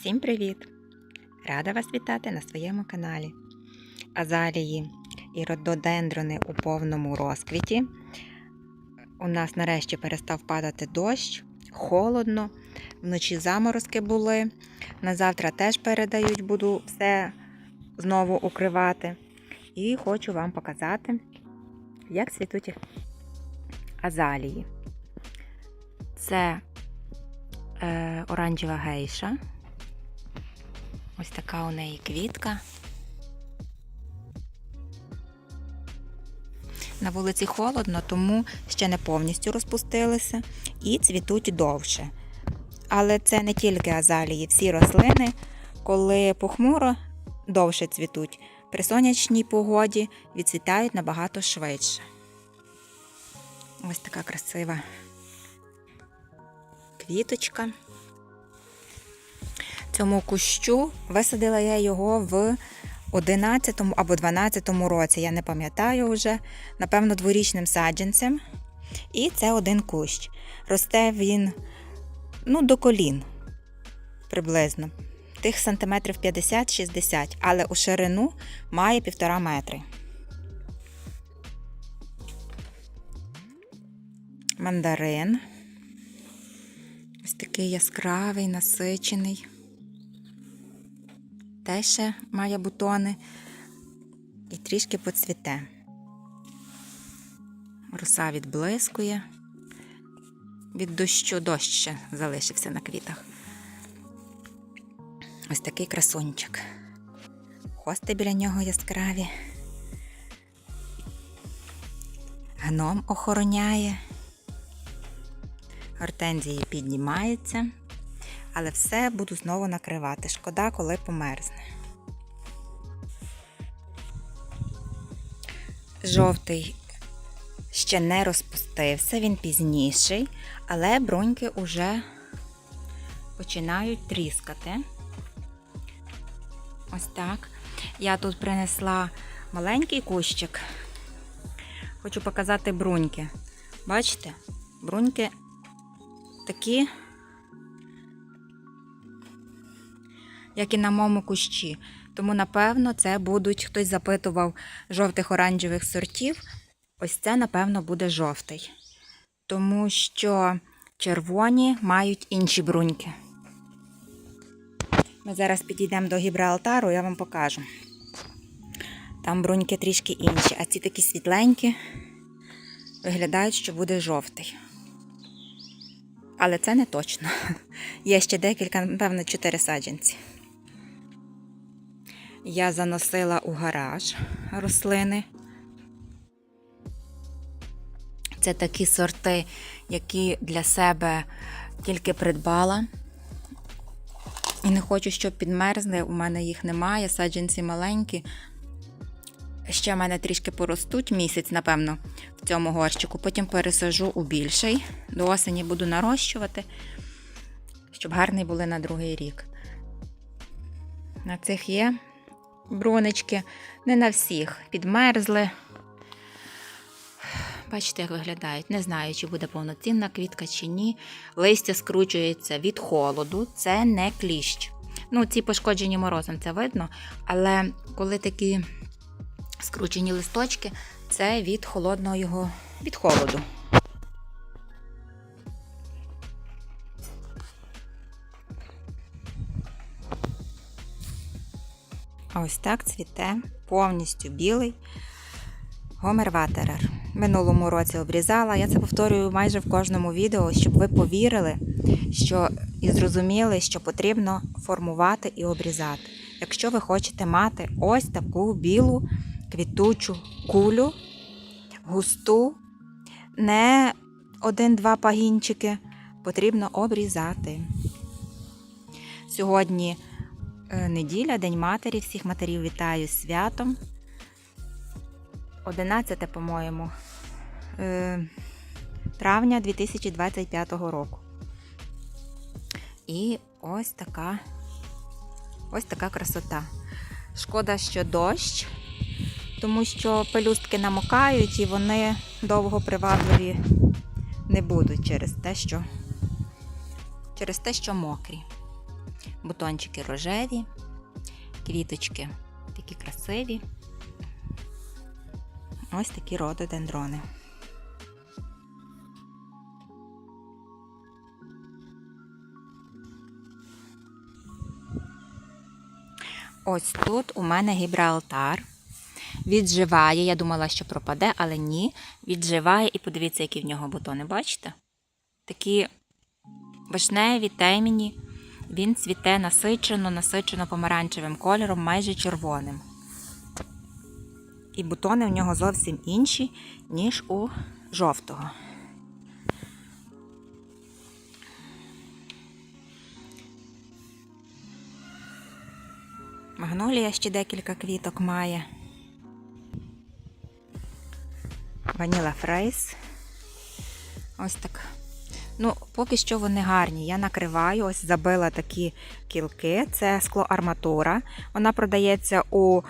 Всім привіт! Рада вас вітати на своєму каналі. Азалії і рододендрони у повному розквіті. У нас нарешті перестав падати дощ, холодно, вночі заморозки були. На завтра теж передають, буду все знову укривати. І хочу вам показати, як цвітуть азалії. Це е, оранжева гейша. Ось така у неї квітка. На вулиці холодно, тому ще не повністю розпустилися і цвітуть довше. Але це не тільки азалії, всі рослини, коли похмуро довше цвітуть. При сонячній погоді відцвітають набагато швидше. Ось така красива квіточка. Цьому кущу висадила я його в 11 або 12 році. Я не пам'ятаю вже, напевно, дворічним саджанцем. І це один кущ. Росте він ну, до колін приблизно. Тих сантиметрів 50-60, але у ширину має півтора метри. Мандарин. Ось такий яскравий, насичений. Теж ще має бутони і трішки поцвіте. Роса відблискує. Від дощу дощ ще залишився на квітах. Ось такий красунчик. Хости біля нього яскраві. Гном охороняє. Гортензії піднімаються, але все буду знову накривати. Шкода, коли померзне. Жовтий ще не розпустився, він пізніший, але бруньки уже починають тріскати. Ось так. Я тут принесла маленький кущик. Хочу показати бруньки. Бачите? Бруньки такі, як і на моєму кущі. Тому, напевно, це будуть, хтось запитував жовтих оранжевих сортів. Ось це, напевно, буде жовтий. Тому що червоні мають інші бруньки. Ми зараз підійдемо до Гібралтару, я вам покажу. Там бруньки трішки інші, а ці такі світленькі виглядають, що буде жовтий. Але це не точно. Є ще декілька, напевно, чотири саджанці. Я заносила у гараж рослини. Це такі сорти, які для себе тільки придбала. І не хочу, щоб підмерзли. У мене їх немає. Саджанці маленькі. Ще в мене трішки поростуть місяць, напевно, в цьому горщику. Потім пересажу у більший. До осені буду нарощувати, щоб гарні були на другий рік. На цих є бронечки. Не на всіх. Підмерзли. Бачите, як виглядають. Не знаю, чи буде повноцінна квітка, чи ні. Листя скручується від холоду, це не кліщ. Ну, ці пошкоджені морозом, це видно. Але коли такі скручені листочки, це від холодного його, від холоду. Ось так цвіте повністю білий Гомер Ватерер. Минулому році обрізала. Я це повторюю майже в кожному відео, щоб ви повірили, що і зрозуміли, що потрібно формувати і обрізати. Якщо ви хочете мати ось таку білу квітучу кулю, густу, не один-два пагінчики, потрібно обрізати. Сьогодні неділя, День матері, всіх матерів вітаю святом. 11, по-моєму, е, травня 2025 року. І ось така ось така красота. Шкода, що дощ, тому що пелюстки намокають і вони довго привабливі не будуть через те, що через те, що мокрі. Бутончики рожеві, квіточки такі красиві. Ось такі рододендрони. Ось тут у мене гібралтар. Відживає. Я думала, що пропаде, але ні. Відживає і подивіться, які в нього бутони. Бачите? Такі вишневі, темні. Він цвіте насичено, насичено помаранчевим кольором, майже червоним. І бутони в нього зовсім інші, ніж у жовтого. Магнолія ще декілька квіток має. Ваніла Фрейс. Ось так. Ну, поки що вони гарні. Я накриваю, ось забила такі кілки. Це склоарматура. Вона продається у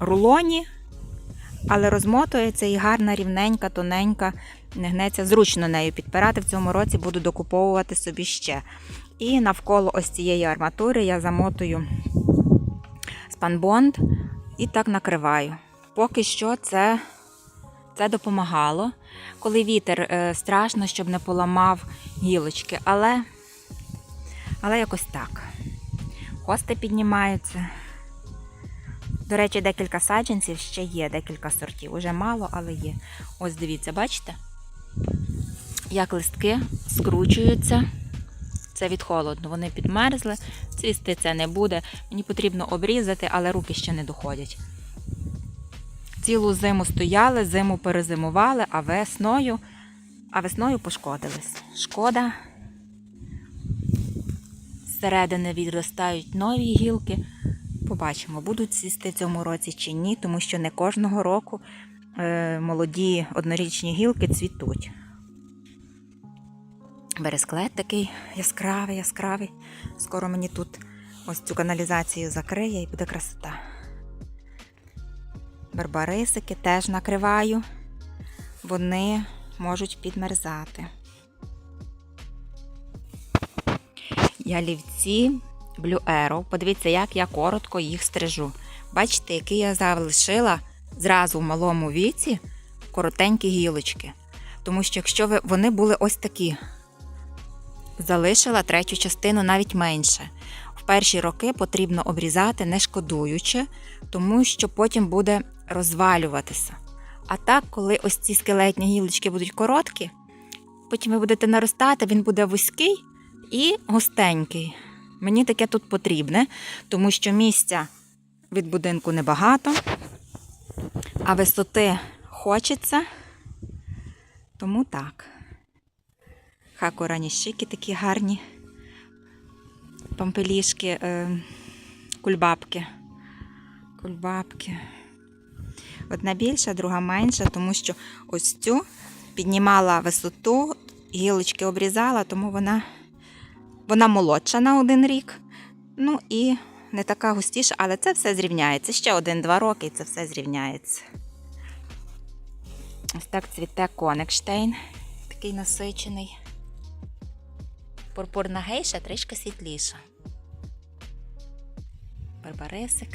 рулоні, але розмотується і гарна, рівненька, тоненька, не гнеться. Зручно нею підпирати. В цьому році буду докуповувати собі ще. І навколо ось цієї арматури я замотую спанбонд і так накриваю. Поки що це, це допомагало. Коли вітер е, страшно, щоб не поламав гілочки, але, але якось так. Хости піднімаються. До речі, декілька саджанців ще є, декілька сортів. Уже мало, але є. Ось дивіться, бачите? Як листки скручуються. Це від холоду. Вони підмерзли, цвісти це не буде. Мені потрібно обрізати, але руки ще не доходять. Цілу зиму стояли, зиму перезимували, а весною, а весною пошкодились. Шкода. Зсередини відростають нові гілки. Побачимо, будуть цвісти в цьому році чи ні, тому що не кожного року е, молоді однорічні гілки цвітуть. Бересклет такий яскравий, яскравий. Скоро мені тут ось цю каналізацію закриє і буде красота. Барбарисики теж накриваю. Вони можуть підмерзати. Ялівці Blue Arrow. Подивіться, як я коротко їх стрижу. Бачите, які я залишила зразу в малому віці коротенькі гілочки. Тому що якщо ви, вони були ось такі, залишила третю частину навіть менше. В перші роки потрібно обрізати, не шкодуючи, тому що потім буде розвалюватися. А так, коли ось ці скелетні гілочки будуть короткі, потім ви будете наростати, він буде вузький і густенький. Мені таке тут потрібне, тому що місця від будинку небагато, а висоти хочеться. Тому так. Хакуранішики такі гарні пампелішки, е, кульбабки. Кульбабки. Одна більша, друга менша, тому що ось цю піднімала висоту, гілочки обрізала, тому вона, вона молодша на один рік. Ну і не така густіша, але це все зрівняється. Ще один-два роки і це все зрівняється. Ось так цвіте Конекштейн, такий насичений. Пурпурна гейша трішки світліша. Барбарисик.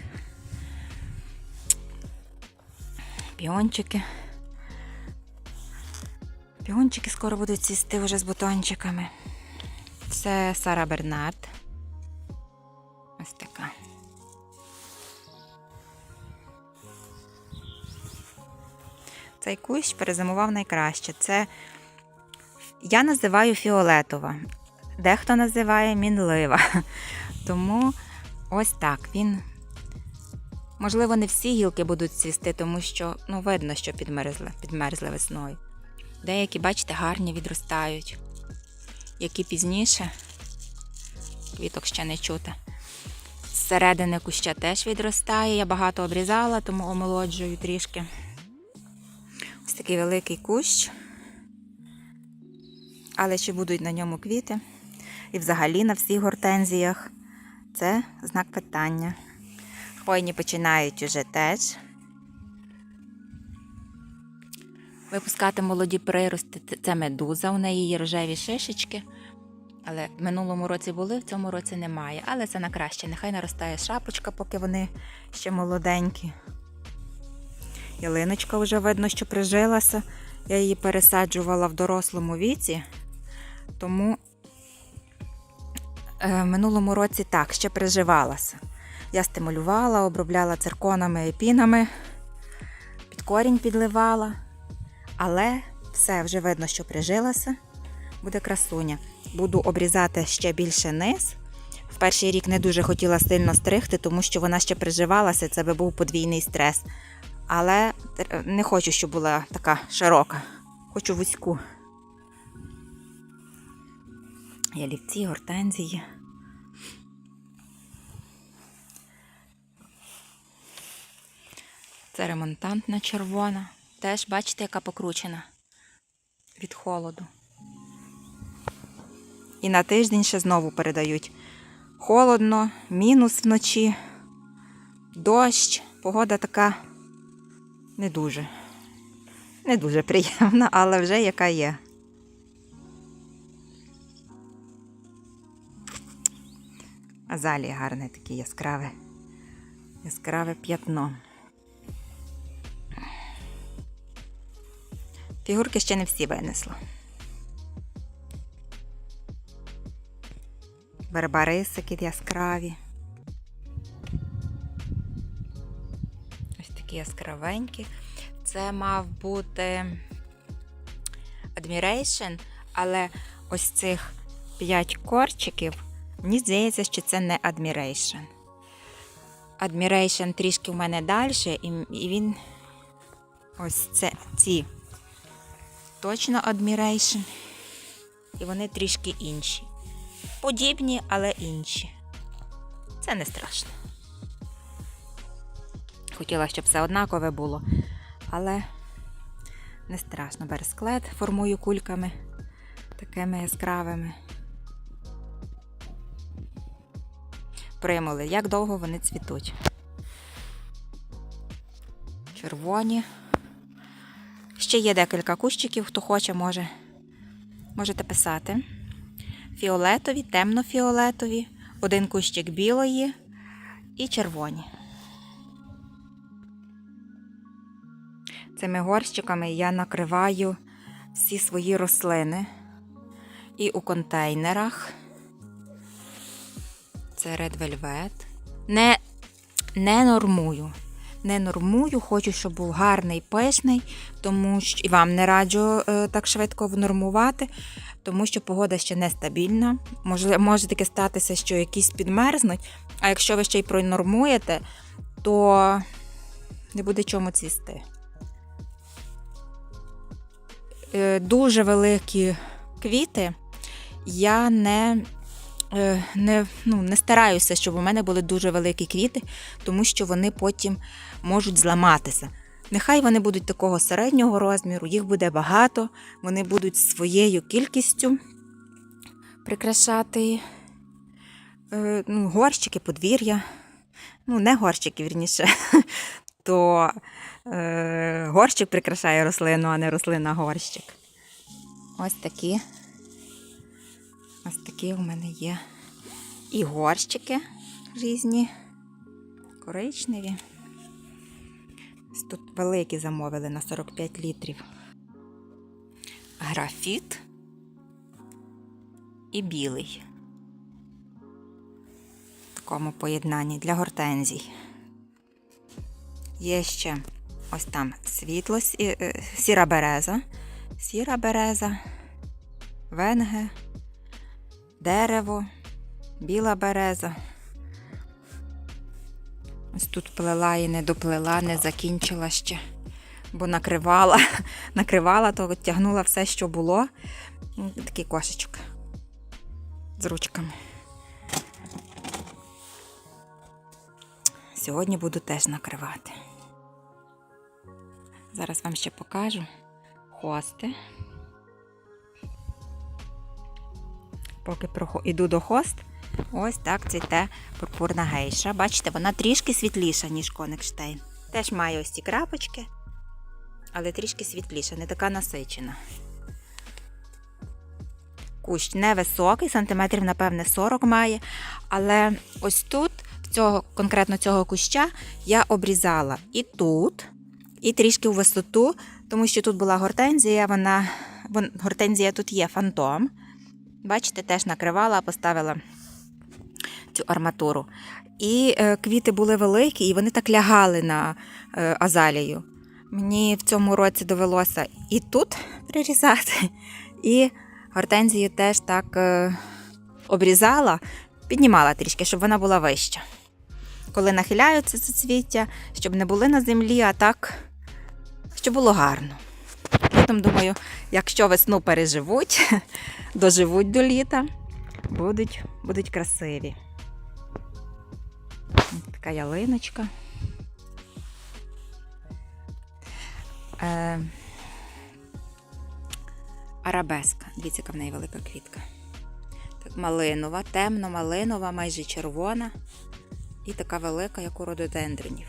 Піончики. Піончики скоро будуть цвісти вже з бутончиками. Це Сара Бернард. Ось така. Цей кущ перезимував найкраще. Це я називаю фіолетова. Дехто називає мінлива. Тому ось так він. Можливо, не всі гілки будуть цвісти, тому що ну, видно, що підмерзли, підмерзли весною. Деякі, бачите, гарні відростають. Які пізніше, квіток ще не чути. Зсередини куща теж відростає. Я багато обрізала, тому омолоджую трішки. Ось такий великий кущ. Але чи будуть на ньому квіти? І взагалі на всіх гортензіях це знак питання. Хвойні починають уже теж. Випускати молоді прирости це медуза, у неї є рожеві шишечки. Але в минулому році були, в цьому році немає. Але це на краще. Нехай наростає шапочка, поки вони ще молоденькі. Ялиночка вже видно, що прижилася. Я її пересаджувала в дорослому віці, тому е, в минулому році так, ще приживалася. Я стимулювала, обробляла цирконами і пінами, під корінь підливала. Але все вже видно, що прижилася. Буде красуня. Буду обрізати ще більше низ. В перший рік не дуже хотіла сильно стригти, тому що вона ще приживалася, це би був подвійний стрес. Але не хочу, щоб була така широка. Хочу вузьку. Ялівці, гортензії. Це ремонтантна червона. Теж бачите, яка покручена від холоду. І на тиждень ще знову передають. Холодно, мінус вночі, дощ, погода така не дуже. Не дуже приємна, але вже яка є. Азалія гарне таке яскраве. Яскраве п'ятно. Фігурки ще не всі винесла. Барбарисики яскраві. Ось такі яскравенькі. Це мав бути Admiration, але ось цих 5 корчиків, мені здається, що це не Admiration. Admiration трішки в мене далі, і, він ось це ці точно Admiration. І вони трішки інші. Подібні, але інші. Це не страшно. Хотіла, щоб все однакове було, але не страшно. Бересклет формую кульками такими яскравими. Примули, як довго вони цвітуть. Червоні. Ще є декілька кущиків, хто хоче, може. Можете писати. Фіолетові, темно-фіолетові, один кущик білої і червоні. Цими горщиками я накриваю всі свої рослини. І у контейнерах. Це Red Velvet. Не, не нормую. Не нормую, хочу, щоб був гарний, пишний, тому що і вам не раджу е, так швидко внормувати, тому що погода ще нестабільна. Може, може таке статися, що якісь підмерзнуть, а якщо ви ще й пронормуєте, то не буде чому цвісти. Е, дуже великі квіти я не, е, не, ну, не стараюся, щоб у мене були дуже великі квіти, тому що вони потім можуть зламатися. Нехай вони будуть такого середнього розміру, їх буде багато, вони будуть своєю кількістю прикрашати е, ну, горщики, подвір'я. Ну, не горщики, вірніше, то е, горщик прикрашає рослину, а не рослина горщик. Ось такі. Ось такі у мене є і горщики різні, коричневі. Тут великі замовили на 45 літрів. Графіт і білий. В такому поєднанні для гортензій. Є ще ось там світло, е, сіра береза, сіра береза, венге, дерево, біла береза. Ось тут плела і не доплела, не закінчила ще, бо накривала, накривала, то тягнула все, що було. Такий кошечок з ручками. Сьогодні буду теж накривати. Зараз вам ще покажу хости. Поки іду до хост, ось так цвіте пурпурна гейша. Бачите, вона трішки світліша, ніж Коникштейн. Теж має ось ці крапочки, але трішки світліша, не така насичена. кущ невисокий, сантиметрів, напевне, 40 має. Але ось тут, цього, конкретно цього куща, я обрізала і тут, і трішки в висоту, тому що тут була гортензія, вона, гортензія тут є фантом. Бачите, теж накривала, поставила цю арматуру. І е, квіти були великі, і вони так лягали на е, азалію. Мені в цьому році довелося і тут прирізати, і гортензію теж так е, обрізала, піднімала трішки, щоб вона була вища. Коли нахиляються суцвіття, щоб не були на землі, а так, щоб було гарно. Потім думаю, якщо весну переживуть, доживуть до літа, будуть, будуть красиві. Така ялиночка. Е, арабеска. Дивіться, яка в неї велика квітка. Так, малинова, темно-малинова, майже червона. І така велика, як у рододендренів.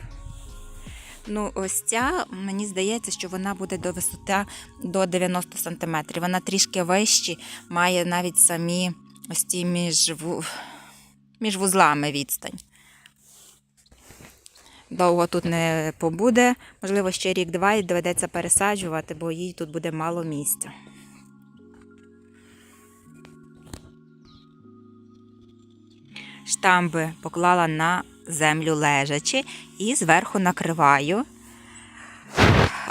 Ну, ось ця, мені здається, що вона буде до висоти до 90 см. Вона трішки вищі, має навіть самі ось ці між, між вузлами відстань. Довго тут не побуде, можливо, ще рік-два і доведеться пересаджувати, бо їй тут буде мало місця. Штамби поклала на землю лежачи і зверху накриваю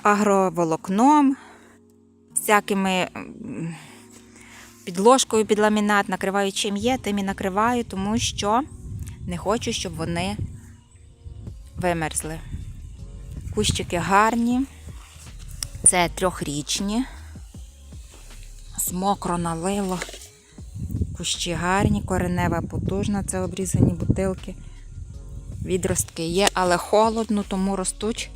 агроволокном, всякими підложкою під ламінат, накриваю чим є, тим і накриваю, тому що не хочу, щоб вони вимерзли. Кущики гарні, це трьохрічні, змокро налило. Кущі гарні, коренева потужна, це обрізані бутилки. Відростки є, але холодно, тому ростуть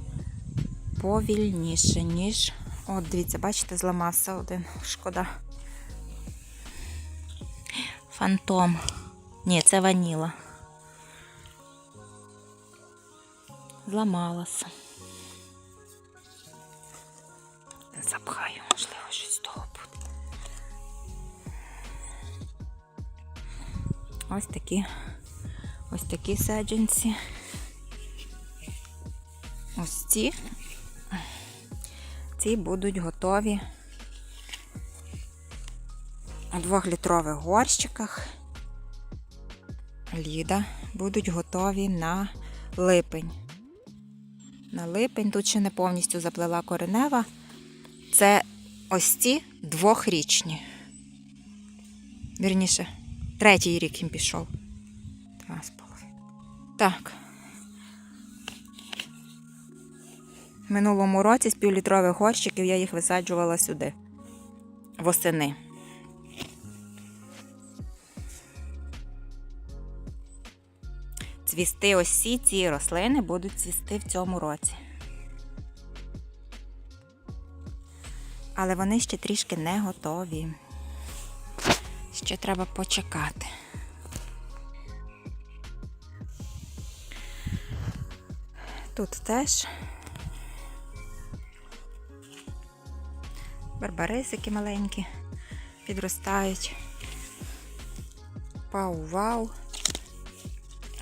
повільніше, ніж. От, дивіться, бачите, зламався один. Шкода. Фантом. Ні, це ваніла. Зламалася. Запхаю, можливо, щось з того буде. Ось такі. Ось такі саджанці. Ось ці. Ці будуть готові у двохлітрових горщиках. Ліда будуть готові на липень. На липень тут ще не повністю заплела коренева. Це ось ці двохрічні. Вірніше, третій рік їм пішов. Два з. Так. В минулому році з півлітрових горщиків я їх висаджувала сюди. Восени. Цвісти ось ці ці рослини будуть цвісти в цьому році. Але вони ще трішки не готові. Ще треба почекати. Тут теж барбарисики маленькі підростають. Пау-вау.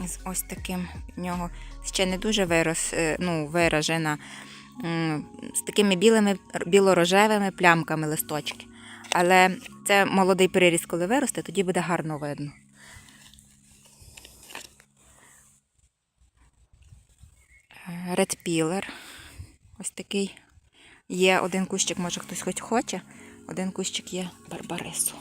З ось таким в нього ще не дуже вирос, е, ну, виражена, з такими білими, білорожевими плямками листочки. Але це молодий приріст, коли виросте, тоді буде гарно видно. Pillar. Ось такий. Є один кущик, може хтось хоч хоче. Один кущик є барбарису.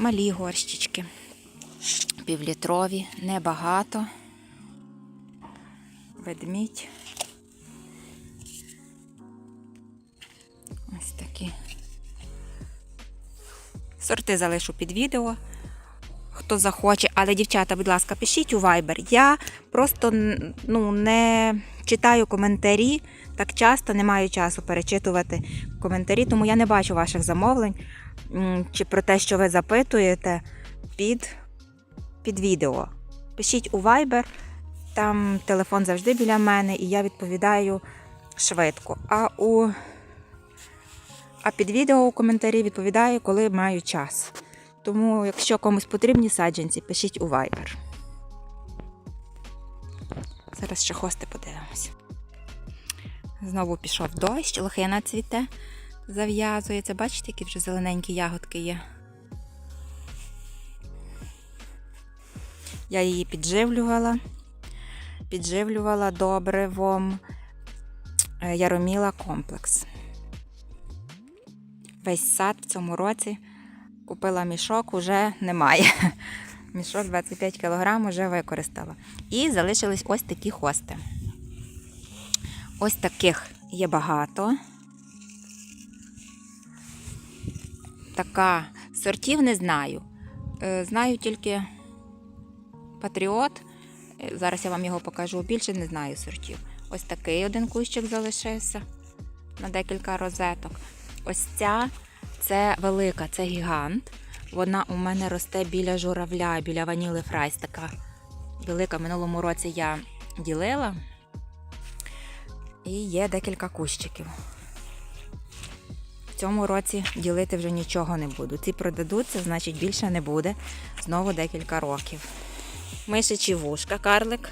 Малі горщички. Півлітрові, небагато. Ведмідь. Ось такі. Сорти залишу під відео. Хто захоче, але дівчата, будь ласка, пишіть у Viber. Я просто ну, не читаю коментарі так часто, не маю часу перечитувати коментарі, тому я не бачу ваших замовлень чи про те, що ви запитуєте під, під відео. Пишіть у Viber, Там телефон завжди біля мене, і я відповідаю швидко. А у а під відео у коментарі відповідаю, коли маю час. Тому, якщо комусь потрібні саджанці, пишіть у Viber. Зараз ще хости подивимось. Знову пішов дощ, лохина цвіте, зав'язується. Бачите, які вже зелененькі ягодки є. Я її підживлювала. Підживлювала добривом е, Яроміла комплекс. Весь сад в цьому році купила мішок, уже немає. Мішок 25 кг вже використала. І залишились ось такі хости. Ось таких є багато. Така сортів не знаю. Е, Знаю тільки Патріот. Е, Зараз я вам його покажу. Більше не знаю сортів. Ось такий один кущик залишився на декілька розеток. Ось ця це велика, це гігант. Вона у мене росте біля журавля, біля ваніли фрайс. Така велика. Минулому році я ділила. І є декілька кущиків. Цьому році ділити вже нічого не буду. Ці продадуться, значить більше не буде. Знову декілька років. Мишичі вушка, карлик.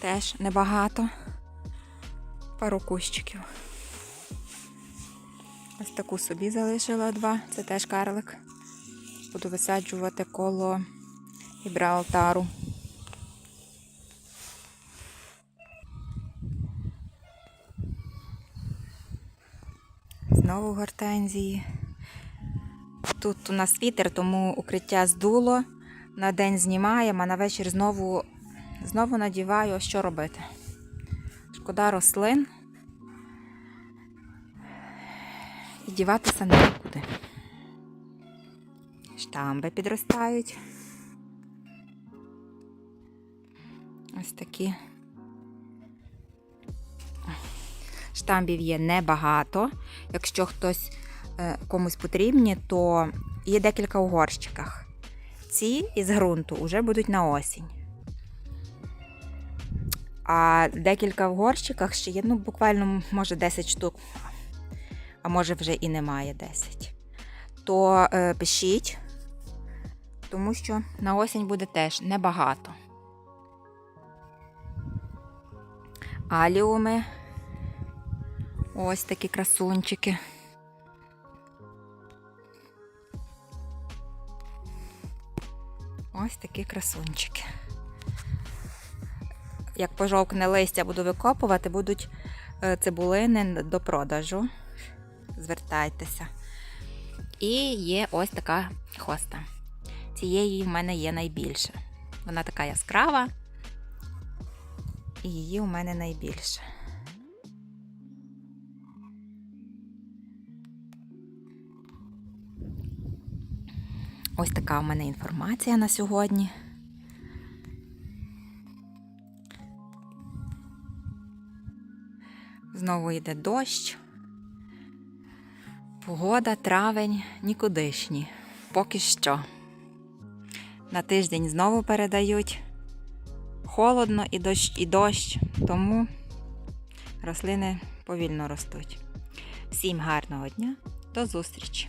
Теж небагато. Пару кущиків. Ось таку собі залишила два. Це теж карлик. Буду висаджувати коло Гібралтару. Знову гортензії. Тут у нас вітер, тому укриття здуло. На день знімаємо, а на вечір знову, знову надіваю, що робити. Шкода рослин. І діватися нікуди. Штамби підростають. Ось такі. Штамбів є небагато. Якщо хтось е, комусь потрібні, то є декілька у горщиках. Ці із ґрунту вже будуть на осінь. А декілька в горщиках ще є, ну, буквально, може, 10 штук, а може вже і немає 10. То е, пишіть, тому що на осінь буде теж небагато. Аліуми. Ось такі красунчики. Ось такі красунчики. Як пожовкне листя буду викопувати, будуть е, цибулини до продажу. Звертайтеся. І є ось така хоста. Цієї в мене є найбільше. Вона така яскрава, і її у мене найбільше. Ось така у мене інформація на сьогодні. Знову йде дощ. Погода, травень, нікудишні. Поки що. На тиждень знову передають холодно і дощ, і дощ, тому рослини повільно ростуть. Всім гарного дня, до зустрічі!